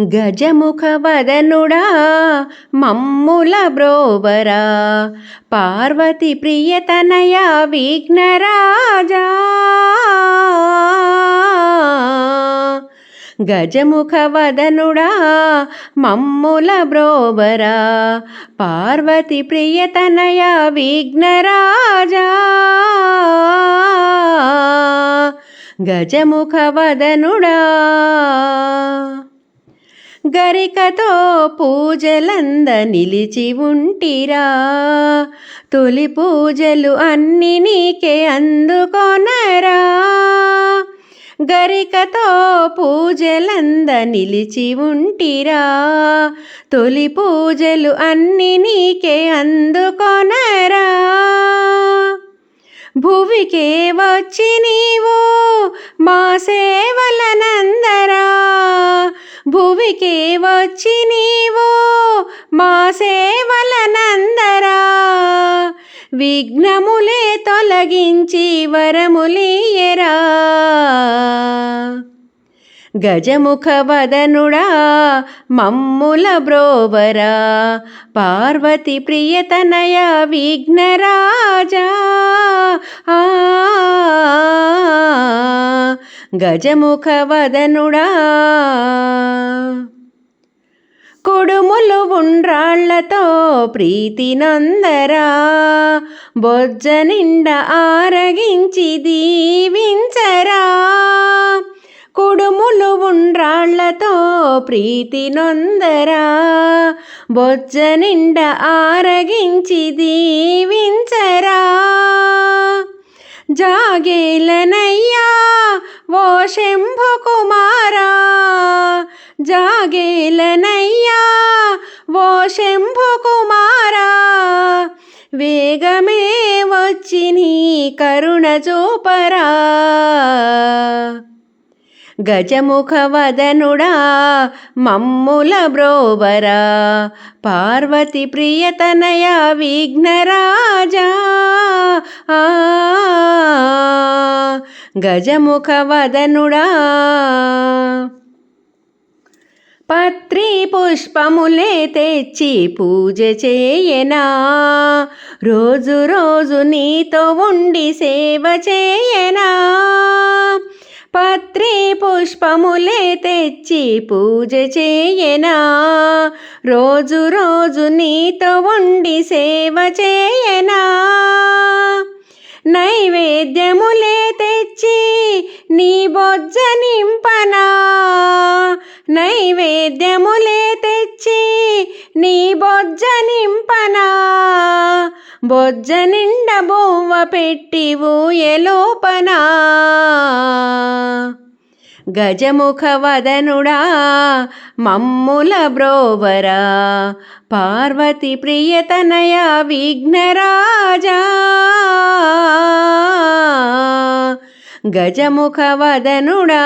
గజముఖవదనుడా మమ్ముల బ్రోవరా పార్వతి ప్రియతనయ విఘ్నరాజా. గజముఖవదనుడా మమ్ముల బ్రోవరా పార్వతి ప్రియతనయ విఘ్నరాజా. గజముఖవదనుడా. గరికతో పూజలంద నిలిచి ఉంటిరా. తొలి పూజలు అన్ని నీకే అందుకొనరా. గరికతో పూజలంద నిలిచి ఉంటిరా. తొలి పూజలు అన్ని నీకే అందుకొనరా. భువికే వచ్చి నీవు మా సేవలనందరా. భువికే వచ్చి నీవు మా సేవలనందరా. విఘ్నములే తొలగించి వరములీయరా గజముఖ వదనుడా మమ్ముల బ్రోవరా. పార్వతి ప్రియతనయ విఘ్నరాజా. ఆ గజముఖ వదనుడా కొడుములు ఉండ్రాళ్ళతో ప్రీతి నందరా బొజ్జ నిండ ఆరగించి దీవించరా. కుడుములు ఉండ్రాళ్ళతో ప్రీతి నొందరా బొజ్జ నిండ ఆరగించి దీవించరా. జాగేలనయ్యా ఓ శంభు కుమారా. జాగేలనయ్యా ఓ శంభు కుమారా. వేగమే వచ్చి నీ కరుణ చూపరా. గజముఖవదనుడా మమ్ముల బ్రోవరా పార్వతి ప్రియతనయ విఘ్నరాజా. ఆ పత్రి పుష్పములే తెచ్చి పూజ చేయనా రోజు రోజు నీతో ఉండి సేవ చేయనా. పత్రి పుష్పములే తెచ్చి పూజ చేయనా? రోజు రోజు నీతో ఉండి సేవ చేయనా? నైవేద్యములే తెచ్చి నీ బొజ్జ నింపనా? నైవేద్యములే తెచ్చి నీ బొజ్జ నింపనా? బొజ్జ నిండ బొవ్వ పెట్టి ఊయలోపనా గజముఖవదనుడా మమ్ముల బ్రోవరా పార్వతి ప్రియతనయ విఘ్నరాజా. గజముఖవదనుడా.